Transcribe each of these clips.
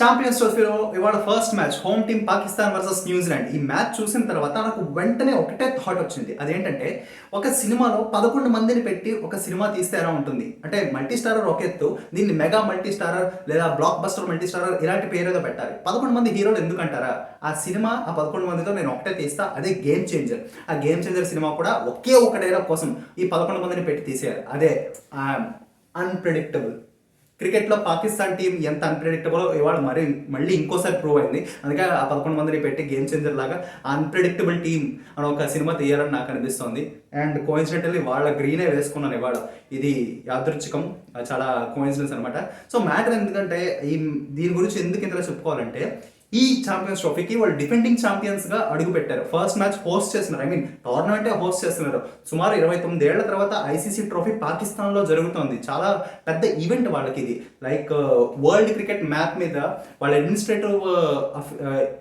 Champions ట్రోఫీలో ఇవాళ first match home team Pakistan versus New Zealand ఈ మ్యాచ్ చూసిన తర్వాత నాకు వెంటనే ఒకటే థాట్ వచ్చింది. అదేంటంటే ఒక సినిమాలో పదకొండు మందిని పెట్టి ఒక సినిమా తీస్తే ఎలా ఉంటుంది? అంటే మల్టీ స్టారర్ ఒక ఎత్తు దీన్ని మెగా మల్టీ స్టారర్ లేదా బ్లాక్ బస్టర్ మల్టీ స్టారర్ ఇలాంటి పేరుగా పెట్టాలి. పదకొండు మంది హీరోలు ఎందుకంటారా? ఆ సినిమా ఆ పదకొండు మందితో నేను ఒకటే తీస్తా అదే గేమ్ చేంజర్ ఆ గేమ్ చేంజర్ సినిమా కూడా ఒకే ఒక డైలాగ్ కోసం ఈ పదకొండు మందిని పెట్టి తీసేయాలి. అదే అన్ప్రెడిక్టబుల్ క్రికెట్లో పాకిస్తాన్ టీం ఎంత అన్ప్రెడిక్టబుల్ ఇవాళ మరి మళ్ళీ ఇంకోసారి ప్రూవ్ అయింది. అందుకే ఆ పదకొండు మందిని పెట్టి గేమ్ చేంజర్ లాగా అన్ప్రెడిక్టబుల్ టీం అని ఒక సినిమా తీయాలని నాకు అనిపిస్తుంది. అండ్ కోయిన్సిడెంటల్లీ వాళ్ళ గ్రీనే వేసుకున్నాను ఇవాళ. ఇది యాదృచ్ఛికం. చాలా కోయిన్సిడెన్స్ అనమాట సో మ్యాటర్ ఎందుకంటే ఈ దీని గురించి ఎందుకు ఇంతలో చెప్పుకోవాలంటే ఈ ఛాంపియన్స్ ట్రోఫీకి వాళ్ళు డిఫెండింగ్ ఛాంపియన్స్గా అడుగుపెట్టారు ఫస్ట్ మ్యాచ్ హోస్ట్ చేస్తున్నారు. ఐ మీన్ టోర్నమెంటే హోస్ట్ చేస్తున్నారు. సుమారు ఇరవై తొమ్మిది ఏళ్ళ తర్వాత ఐసీసీ ట్రోఫీ పాకిస్తాన్లో జరుగుతోంది. జరుగుతుంది చాలా పెద్ద ఈవెంట్ వాళ్ళకి ఇది. లైక్ వరల్డ్ క్రికెట్ మ్యాప్ మీద వాళ్ళ అడ్మినిస్ట్రేటివ్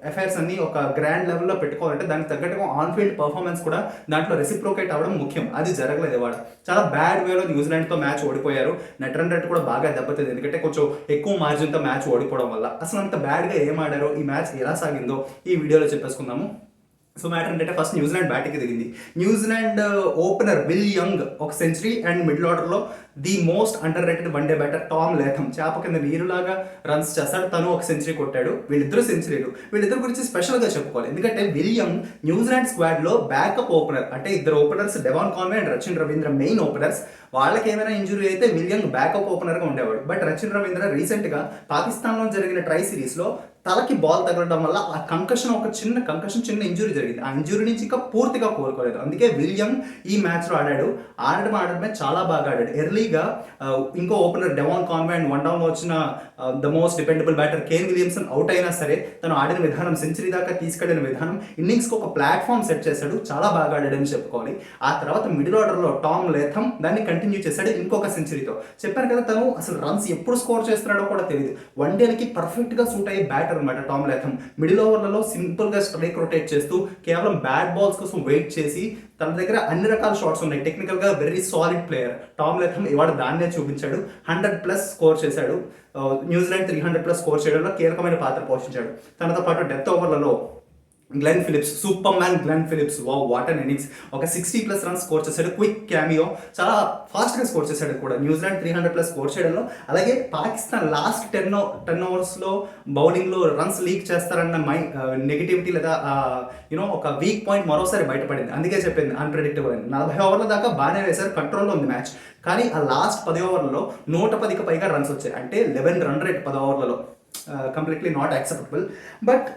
అఫైర్స్ uh, uh, అన్ని ఒక గ్రాండ్ లెవెల్లో పెట్టుకోవాలంటే దానికి తగ్గట్టుగా ఆన్ ఫీల్డ్ పర్ఫార్మెన్స్ కూడా దాంట్లో రెసిప్రోకేట్ అవ్వడం ముఖ్యం. అది జరగలేదు వాళ్ళు చాలా బ్యాడ్ వేలో న్యూజిలాండ్తో మ్యాచ్ ఓడిపోయారు. నెట్ రన్ రేట్ కూడా బాగా దెబ్బతింది. ఎందుకంటే కొంచెం ఎక్కువ మార్జిన్తో మ్యాచ్ ఓడిపోవడం వల్ల. అసలు అంత బ్యాడ్గా ఏం ఆడారో? ఈ మ్యాచ్ ఎలా సాగిందో ఈ వీడియోలో చెప్పేసుకుందాము. సో మ్యాటర్ ఏంటంటే ఫస్ట్ న్యూజిలాండ్ బ్యాటింగ్కి దిగింది. New Zealand opener Will Young ఒక సెంచరీ అండ్ మిడిల్ ఆర్డర్లో the most underrated one day batter Tom Latham చేప కింద నీరులాగా రన్స్ చేస్తాడు. తను ఒక సెంచరీ కొట్టాడు. వీళ్ళిద్దరు సెంచరీలు వీళ్ళిద్దరు గురించి స్పెషల్గా చెప్పుకోవాలి. ఎందుకంటే విలియం న్యూజిలాండ్ స్క్వాడ్లో బ్యాకప్ ఓపెనర్ అంటే ఇద్దరు openers Devon Conway and Rachin Ravindra main openers వాళ్ళకి ఏమైనా ఇంజురీ అయితే విలియం బ్యాకప్ ఓపెనర్గా ఉండేవాడు. బట్ రచిన్ రవీంద్ర రీసెంట్గా పాకిస్తాన్లో జరిగిన ట్రై సిరీస్లో తలకి బాల్ తగలడం వల్ల ఆ కంకషన్ ఒక చిన్న కంకషన్ చిన్న ఇంజురీ జరిగింది. ఆ ఇంజురీ నుంచి ఇంకా పూర్తిగా కోలుకోలేదు. అందుకే విలియం ఈ మ్యాచ్లో ఆడాడు. ఆడడం ఆడడమే చాలా బాగా ఆడాడు. ఎర్లీ ఎర్లీగా uh, ఇంకో opener Devon Conway and one down వచ్చిన the most dependable batter Kane Williamson out అయినా సరే తను ఆడిన విధానం సెంచరీ దాకా తీసుకెళ్ళిన విధానం ఇన్నింగ్స్కి ఒక ప్లాట్ఫామ్ సెట్ చేశాడు చాలా బాగా ఆడాడని చెప్పుకోవాలి. ఆ తర్వాత మిడిల్ ఆర్డర్లో టామ్ లేథమ్ దాన్ని కంటిన్యూ చేశాడు ఇంకొక సెంచరీతో చెప్పాను కదా తను అసలు రన్స్ ఎప్పుడు స్కోర్ చేస్తున్నాడో కూడా తెలియదు వన్ డేలకి పర్ఫెక్ట్గా సూట్ అయ్యే బ్యాటర్ అనమాట టామ్ లేథమ్ మిడిల్ ఓవర్లలో సింపుల్గా స్ట్రైక్ రొటేట్ చేస్తూ కేవలం బ్యాట్ బాల్స్ కోసం వెయిట్ చేసి తన దగ్గర అన్ని రకాల షాట్స్ ఉన్నాయి. టెక్నికల్గా very solid player Tom Latham ఇవాడు దాన్నే చూపించాడు. హండ్రెడ్ ప్లస్ స్కోర్ చేశాడు. New Zealand three hundred plus score చేయడంలో కీలకమైన పాత్ర పోషించాడు. తనతో పాటు డెత్ ఓవర్లలో Glenn Phillips superman Glenn Phillips వా వాటర్ ఇన్నింగ్స్ ఒక సిక్స్టీ ప్లస్ రన్స్ స్కోర్ చేశాడు. క్విక్ క్యామియో చాలా ఫాస్ట్గా స్కోర్ చేశాడు కూడా. New Zealand three hundred plus score చేయడంలో. అలాగే పాకిస్తాన్ లాస్ట్ టెన్ టెన్ ఓవర్స్లో బౌలింగ్లో రన్స్ లీక్ చేస్తారన్న మై నెగిటివిటీ uh, లేదా uh, యూనో ఒక వీక్ పాయింట్ మరోసారి బయటపడింది. అందుకే చెప్పింది అన్ప్రెడిక్టబుల్ అని. నలభై ఓవర్ల దాకా బాగానే వేశారు. కంట్రోల్లో ఉంది మ్యాచ్ కానీ ఆ లాస్ట్ పది ఓవర్లలో నూట పదికి పైగా రన్స్ వచ్చాయి. అంటే లెవెన్ రన్ రేట్ పది ఓవర్లలో completely not acceptable but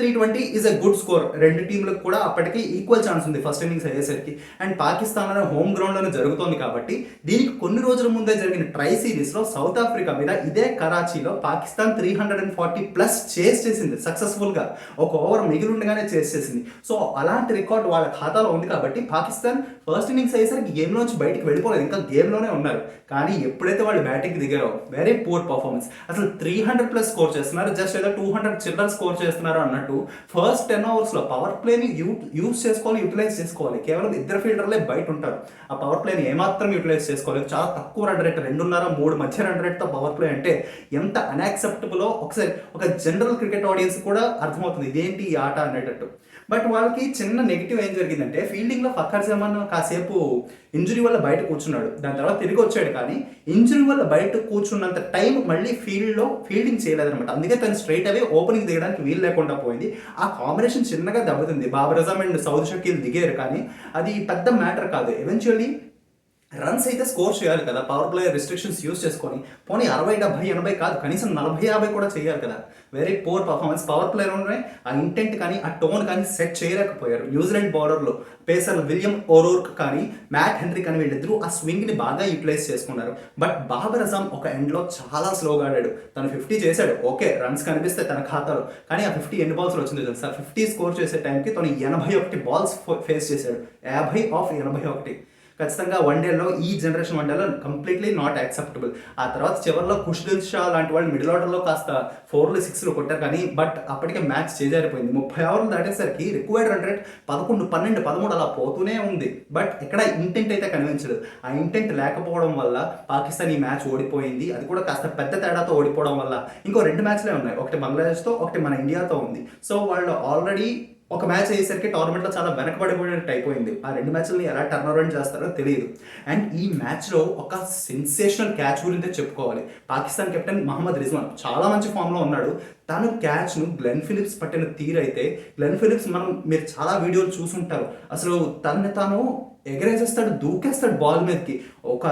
three twenty is a good score రెండు టీంలకు కూడా అప్పటికి ఈక్వల్ ఛాన్స్ ఉంది ఫస్ట్ ఇన్నింగ్స్ అయ్యేసరికి. అండ్ పాకిస్తాన్ అనే హోమ్ గ్రౌండ్లోనే జరుగుతోంది కాబట్టి దీనికి కొన్ని రోజుల ముందే జరిగిన ట్రై సిరీస్లో సౌత్ ఆఫ్రికా మీద ఇదే కరాచీలో Pakistan three hundred and forty plus chase చేసింది సక్సెస్ఫుల్గా ఒక ఓవర్ మిగిలి ఉండగానే చేస్ చేసింది. సో అలాంటి రికార్డ్ వాళ్ళ ఖాతాలో ఉంది కాబట్టి పాకిస్తాన్ ఫస్ట్ ఇన్నింగ్స్ అయ్యేసరికి గేమ్లోంచి బయటికి వెళ్ళిపోలేదు. ఇంకా గేమ్లోనే ఉన్నారు. కానీ ఎప్పుడైతే వాళ్ళు బ్యాటింగ్ దిగారో వెరీ పూర్ పర్ఫార్మెన్స్ అసలు త్రీ హండ్రెడ్ ప్లస్ స్కోర్ చేస్తున్నారు. జస్ట్ ఏదో టూ హండ్రెడ్ చిల్డ్రన్ స్కోర్ చేస్తున్నారు అన్నట్టు ఫస్ట్ టెన్ అవర్స్లో పవర్ ప్లేని యూ యూజ్ చేసుకోవాలి యూటిలైజ్ చేసుకోవాలి. కేవలం ఇద్దరు ఫీల్డర్లే బయట ఉంటారు. ఆ పవర్ ప్లేని ఏమాత్రం యూటిలైజ్ చేసుకోలేదు. చాలా తక్కువ రన్ రేట్ రెండున్నర మూడు మధ్య రన్ రేట్తో పవర్ ప్లే అంటే ఎంత అన్యాక్సెప్టబులో ఒకసారి ఒక జనరల్ క్రికెట్ ఆడియన్స్ కూడా అర్థమవుతుంది ఇదేంటి ఈ ఆట అనేటట్టు. బట్ వాళ్ళకి చిన్న నెగిటివ్ ఏం జరిగిందంటే ఫీల్డింగ్లో ఫక్కర్ జమాన్ కాసేపు ఇంజురీ వల్ల బయట కూర్చున్నాడు. దాని తర్వాత తిరిగి వచ్చాడు కానీ ఇంజురీ వల్ల బయట కూర్చున్నంత టైం మళ్ళీ ఫీల్డ్లో ఫీల్డింగ్ చేయలేదనమాట అందుకే తను స్ట్రైట్ అవే ఓపెనింగ్ దిగడానికి వీలు లేకుండా పోయింది. ఆ కాంబినేషన్ చిన్నగా దెబ్బతింది. బాబర్ అజమ్ అండ్ సౌద్ షకీల్ దిగారు కానీ అది పెద్ద మ్యాటర్ కాదు. ఎవెన్చువల్లీ రన్స్ అయితే స్కోర్ చేయాలి కదా పవర్ ప్లే రిస్ట్రిక్షన్స్ యూస్ చేసుకొని. పోనీ అరవై డెబ్బై ఎనభై కాదు కనీసం నలభై యాభై కూడా చేయాలి కదా. వెరీ పూర్ పర్ఫార్మెన్స్ పవర్ ప్లేలోనే ఆ ఇంటెంట్ కానీ ఆ టోన్ కానీ సెట్ చేయలేకపోయారు. న్యూజిలాండ్ బౌలర్లో పేసర్ విలియం ఓరోర్క్ కానీ మ్యాక్ హెన్రీ కానీ వీళ్ళిద్దరూ ఆ స్వింగ్ని బాగా యూటిలైజ్ చేసుకున్నారు. బట్ బాబర్ అజామ్ ఒక ఎండ్లో చాలా స్లోగా ఆడాడు. తను ఫిఫ్టీ చేశాడు. ఓకే రన్స్ కనిపిస్తే తన ఖాతాలో. కానీ ఆ ఫిఫ్టీ ఎన్ని బాల్స్ వచ్చింది తెలుసా? ఫిఫ్టీ స్కోర్ చేసే టైంకి తను ఎనభై ఒకటి బాల్స్ ఫేస్ చేశాడు. యాభై ఆఫ్ ఎనభై ఒకటి. ఖచ్చితంగా వన్ డేలో ఈ జనరేషన్ వన్ డేలో కంప్లీట్లీ నాట్ యాక్సెప్టబుల్ ఆ తర్వాత చివరిలో కుష్దిల్ షా లాంటి వాళ్ళు మిడిల్ ఆర్డర్లో కాస్త ఫోర్లు సిక్స్లు కొట్టారు కానీ బట్ అప్పటికే మ్యాచ్ చేజారిపోయింది. ముప్పై ఓవర్లు దాటేసరికి రిక్వైర్డ్ రన్ రేట్ పదకొండు పన్నెండు పదమూడు అలా పోతూనే ఉంది. బట్ ఇక్కడ ఇంటెంట్ అయితే కనిపించలేదు ఆ ఇంటెంట్ లేకపోవడం వల్ల పాకిస్తాన్ ఈ మ్యాచ్ ఓడిపోయింది. అది కూడా కాస్త పెద్ద తేడాతో ఓడిపోవడం వల్ల. ఇంకో రెండు మ్యాచ్లే ఉన్నాయి. ఒకటి బంగ్లాదేశ్తో ఒకటి మన ఇండియాతో ఉంది. సో వాళ్ళు ఆల్రెడీ ఒక మ్యాచ్ అయ్యేసరికి టోర్నమెంట్లో చాలా వెనకబడిపోయినట్టు అయిపోయింది. ఆ రెండు మ్యాచ్లని ఎలా టర్న్ అరౌండ్ చేస్తారో తెలియదు. అండ్ ఈ మ్యాచ్లో ఒక సెన్సేషనల్ క్యాచ్ గురించి చెప్పుకోవాలి. పాకిస్తాన్ కెప్టెన్ మహమ్మద్ రిజ్వాన్ చాలా మంచి ఫామ్లో ఉన్నాడు. తను క్యాచ్ను గ్లెన్ ఫిలిప్స్ పట్టిన తీరైతే గ్లెన్ ఫిలిప్స్ మనం మీరు చాలా వీడియోలు చూసుంటారు. అసలు తనని తాను ఎగరేసేస్తాడు దూకేస్తాడు బాల్ మీదకి. ఒక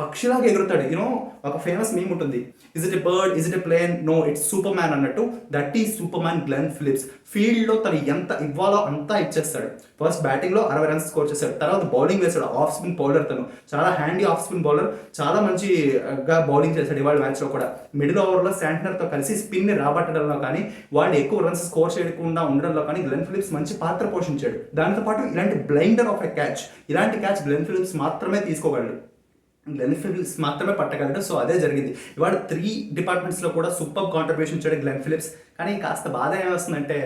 పక్షిలాగా ఎగురుతాడు. యూనో ఒక ఫేమస్ మీమ్ ఉంటుంది. Is it a bird is it a plane no it's superman అన్నట్టు. దట్ ఈ సూపర్ మ్యాన్ గ్లెన్ ఫిలిప్స్ ఫీల్డ్లో తను ఎంత ఇవ్వాలో అంతా ఇచ్చేస్తాడు. ఫస్ట్ బ్యాటింగ్లో అరవై రన్స్ స్కోర్ చేశాడు. తర్వాత బౌలింగ్ వేశాడు. ఆఫ్ స్పిన్ బౌలర్ తను. చాలా హ్యాండీ ఆఫ్ స్పిన్ బౌలర్ చాలా మంచిగా uh, బౌలింగ్ చేశాడు ఇవాళ మ్యాచ్లో కూడా. మిడిల్ ఓవర్లో శాంటనర్తో కలిసి స్పిన్ని రాబట్టడంలో కానీ వాళ్ళు ఎక్కువ రన్స్ స్కోర్ చేయకుండా ఉండడంలో కానీ గ్లెన్ ఫిలిప్స్ మంచి పాత్ర పోషించాడు. దాంతో పాటు ఇలాంటి బ్లైండర్ ఆఫ్ ఎ క్యాచ్ ఇలాంటి క్యాచ్ గ్లెన్ ఫిలిప్స్ మాత్రమే తీసుకోగలడు. గ్లెన్ ఫిలిప్స్ మాత్రమే పట్టగలడు. సో అదే జరిగింది. ఇవాళ త్రీ డిపార్ట్మెంట్స్లో కూడా సూపర్ కాంట్రిబ్యూషన్ ఇచ్చాడు గ్లెన్ ఫిలిప్స్ కానీ కాస్త బాధ ఏమొస్తుందంటే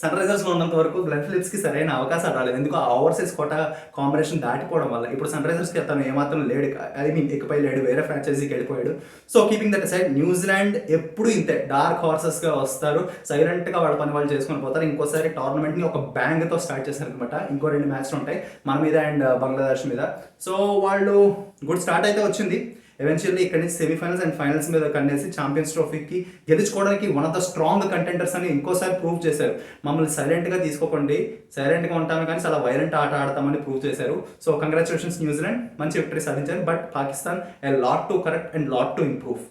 సన్ రైజర్స్లో ఉన్నంత వరకు గ్లెన్ ఫిలిప్స్కి సరైన అవకాశాలు రాలేదు. ఎందుకు ఆ ఓవర్సీస్ కోట కాంబినేషన్ దాటిపోవడం వల్ల. ఇప్పుడు సన్ రైజర్స్కి అతను ఏమాత్రం లేడు. ఐ మీన్ ఇకపై లేడు. వేరే ఫ్రాంచైజీకి వెళ్ళిపోయాడు. So keeping that side New Zealand ఎప్పుడు ఇంతే. డార్క్ హార్సెస్గా వస్తారు. సైలెంట్గా వాళ్ళ పని వాళ్ళు చేసుకొని పోతారు. ఇంకోసారి టోర్నమెంట్ని ఒక బ్యాంగ్తో స్టార్ట్ చేశారు అనమాట ఇంకో రెండు మ్యాచ్లు ఉంటాయి. మన మీద అండ్ బంగ్లాదేశ్ మీద. సో వాళ్ళు గుడ్ స్టార్ట్ అయితే వచ్చింది. ఎవెన్చువల్లీ ఇక్కడ నుంచి సెమీఫైనల్స్ అండ్ ఫైనల్స్ మీద కన్నేసి ఛాంపియన్స్ ట్రోఫీకి గెలుచుకోవడానికి one of the strong contenders అని ఇంకోసారి ప్రూవ్ చేశారు. మమ్మల్ని సైలెంట్గా తీసుకోకండి. సైలెంట్గా ఉంటాము కానీ చాలా వైలెంట్ ఆట ఆడతామని ప్రూవ్ చేశారు. సో కంగ్రాచులేషన్స్ న్యూజిలాండ్ మంచి విక్టరీ సాధించారు. But Pakistan a lot to correct and lot to improve